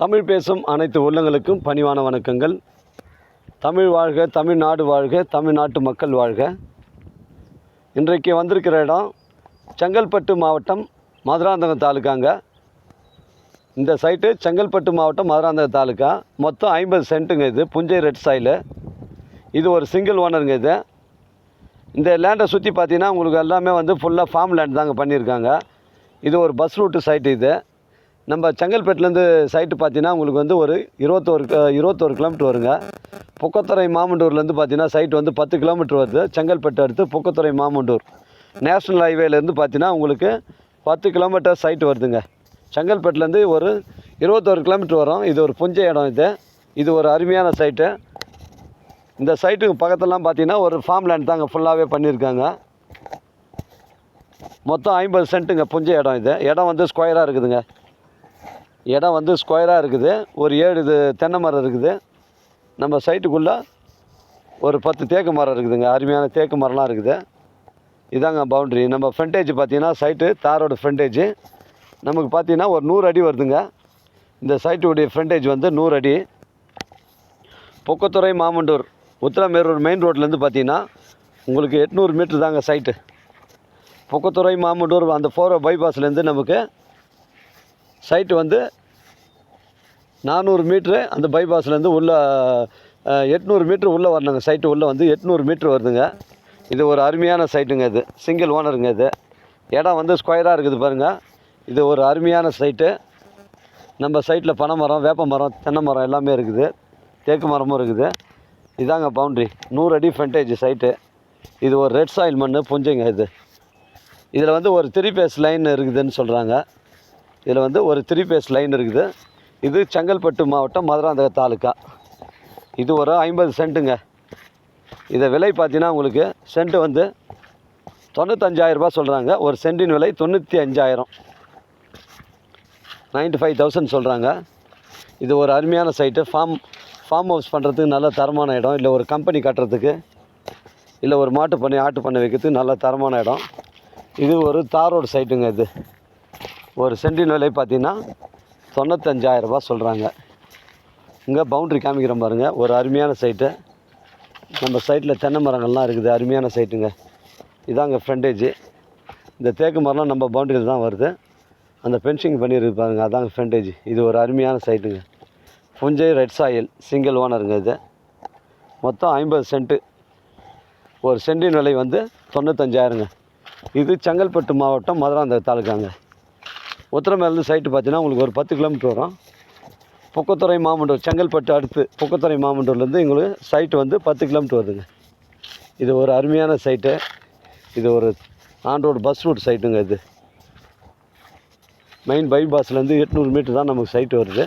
தமிழ் பேசும் அனைத்து உள்ளங்களுக்கும் பணிவான வணக்கங்கள். தமிழ் வாழ்க தமிழ்நாடு வாழ்க தமிழ்நாட்டு மக்கள் வாழ்க. இன்றைக்கு வந்திருக்கிற இடம் செங்கல்பட்டு மாவட்டம் மதுராந்தகம் தாலுக்காங்க. இந்த சைட்டு செங்கல்பட்டு மாவட்டம் மதுராந்தகம் தாலுக்கா. மொத்தம் ஐம்பது சென்ட்டுங்க இது புஞ்சை ரெட் சாயில். இது ஒரு சிங்கிள் ஓனருங்க இது. இந்த லேண்டை சுற்றி பார்த்தீங்கன்னா உங்களுக்கு எல்லாமே வந்து ஃபுல்லாக ஃபார்ம் லேண்ட் தாங்க பண்ணியிருக்காங்க. இது ஒரு பஸ் ரூட்டு சைட்டு இது. நம்ம செங்கல்பேட்டிலேருந்து சைட்டு பார்த்தீங்கன்னா உங்களுக்கு வந்து ஒரு இருபத்தோரு இருபத்தோரு கிலோமீட்டர் வருங்க. புக்கத்துறை மாமண்டூர்லேருந்து பார்த்தீங்கன்னா சைட் வந்து பத்து கிலோமீட்டர் வருது. செங்கல்பேட்டை அடுத்து புக்கத்துறை மாமண்டூர். நேஷ்னல் ஹைவேலேருந்து பார்த்தீங்கன்னா உங்களுக்கு பத்து கிலோமீட்டர் சைட் வருதுங்க. செங்கல்பேட்டிலேருந்து ஒரு இருபத்தோரு கிலோமீட்டர் வரும். இது ஒரு புஞ்சை இடம் இது. இது ஒரு அருமையான சைட்டு இந்த சைட்டுக்கு பக்கத்துலலாம் பார்த்தீங்கன்னா ஒரு ஃபார்ம் லேண்ட் தாங்க ஃபுல்லாகவே பண்ணியிருக்காங்க. மொத்தம் ஐம்பது சென்ட்டுங்க புஞ்சை இடம் இது. இடம் வந்து ஸ்கொயராக இருக்குதுங்க. இடம் வந்து ஸ்கொயராக இருக்குது. ஒரு ஏழு இது தென்னை மரம் இருக்குது. நம்ம சைட்டுக்குள்ளே ஒரு பத்து தேக்கு மரம் இருக்குதுங்க. அருமையான தேக்கு மரம்லாம் இருக்குது. இதாங்க பவுண்ட்ரி நம்ம ஃப்ரண்டேஜ் பார்த்தீங்கன்னா சைட்டு தாரோட ஃப்ரண்டேஜ் நமக்கு பார்த்தீங்கன்னா ஒரு நூறு அடி வருதுங்க. இந்த சைட்டுடைய ஃப்ரண்டேஜ் வந்து நூறு அடி. பொக்கத்துறை மாமண்டூர் உத்தரமேரூர் மெயின் ரோட்லேருந்து பார்த்தீங்கன்னா உங்களுக்கு எட்நூறு மீட்ரு தாங்க சைட்டு பொக்கத்துறை மாமண்டூர் அந்த ஃபோர் பைபாஸ்லேருந்து நமக்கு சைட்டு வந்து நானூறு மீட்ரு அந்த பைபாஸ்லேருந்து உள்ளே எட்நூறு மீட்ரு உள்ளே வரணுங்க. சைட்டு உள்ளே வந்து எட்நூறு மீட்ரு வருதுங்க. இது ஒரு அருமையான சைட்டுங்க இது. சிங்கிள் ஓனருங்க இது. இடம் வந்து ஸ்கொயராக இருக்குது பாருங்கள் இது ஒரு அருமையான சைட்டு. நம்ம சைட்டில் பனை மரம் வேப்ப மரம் தென்னை மரம் எல்லாமே இருக்குது. தேக்கு மரமும் இருக்குது. இதாங்க பவுண்ட்ரி நூறு அடி ஃப்ரண்டேஜ் சைட்டு. இது ஒரு ரெட் சாயில் மண் புஞ்சைங்க இது. இதில் வந்து ஒரு த்ரீ பேஸ் லைன் இருக்குதுன்னு சொல்கிறாங்க இதில் வந்து ஒரு த்ரீ பேஸ் லைன் இருக்குது. இது செங்கல்பட்டு மாவட்டம் மதுராந்தக தாலுக்கா இது ஒரு ஐம்பது சென்ட்டுங்க. இதை விலை பார்த்தீங்கன்னா உங்களுக்கு சென்ட்டு வந்து தொண்ணூத்தஞ்சாயிரரூபா சொல்கிறாங்க ஒரு சென்டின் விலை தொண்ணூற்றி அஞ்சாயிரம். நைன்ட்டி ஃபைவ் தௌசண்ட் சொல்கிறாங்க இது ஒரு அருமையான சைட்டு ஃபார்ம் ஃபார்ம் ஹவுஸ் பண்ணுறதுக்கு நல்ல தரமான இடம். இல்லை ஒரு கம்பெனி கட்டுறதுக்கு இல்லை ஒரு மாட்டு பண்ணை ஆட்டு பண்ணை வைக்கிறதுக்கு நல்ல தரமான இடம். இது ஒரு தாரோடு சைட்டுங்க இது. ஒரு சென்டின் விலை பார்த்தீங்கன்னா தொண்ணூத்தஞ்சாயிரம் ரூபா சொல்கிறாங்க இங்கே பவுண்ட்ரி காமிக்கிறோம் பாருங்கள் ஒரு அருமையான சைட்டு நம்ம சைட்டில் தென்னை மரங்கள்லாம் இருக்குது. அருமையான சைட்டுங்க இதாங்க ஃப்ரண்டேஜ் இந்த தேக்கு மரம்லாம் நம்ம பவுண்டரியில் தான் வருது. அந்த ஃபென்சிங் பண்ணியிருக்கு பாருங்கள் அதாங்க ஃப்ரண்டேஜ் இது ஒரு அருமையான சைட்டுங்க புஞ்சை ரெட் சாயில் சிங்கிள் ஓனருங்க இது. மொத்தம் ஐம்பது சென்ட்டு ஒரு சென்டின் விலை வந்து தொண்ணூத்தஞ்சாயிரங்க இது செங்கல்பட்டு மாவட்டம் மதுராந்தக தாலுக்காங்க உத்தரமேலேருந்து சைட்டு பார்த்தீங்கன்னா உங்களுக்கு ஒரு பத்து கிலோமீட்டர் வரும். பொக்கத்துறை மாமண்டூர் செங்கல்பட்டு அடுத்து பொக்கத்துறை மாமண்டூர்லேருந்து எங்களுக்கு சைட்டு வந்து பத்து கிலோமீட்டர் வருதுங்க. இது ஒரு அருமையான சைட்டு இது ஒரு ஆன் ரோடு பஸ் ரூட் சைட்டுங்க இது. மெயின் பைபாஸ்லேருந்து எட்நூறு மீட்டர் தான் நமக்கு சைட்டு வருது.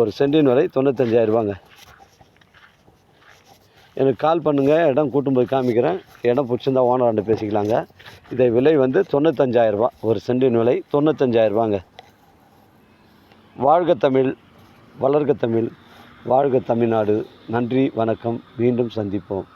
ஒரு சென்டின் வரை தொண்ணூத்தஞ்சாயிரரூபாங்க எனக்கு கால் பண்ணுங்கள் இடம் கூட்டும் போய் காமிக்கிறேன். இடம் பிடிச்சிருந்தா ஓனராண்ட பேசிக்கலாங்க. இதை விலை வந்து தொண்ணூத்தஞ்சாயிரரூபா ஒரு சென்டின் விலை தொண்ணூத்தஞ்சாயிரரூபாங்க வாழ்க தமிழ் வளர்க தமிழ் வாழ்க தமிழ்நாடு. நன்றி வணக்கம். மீண்டும் சந்திப்போம்.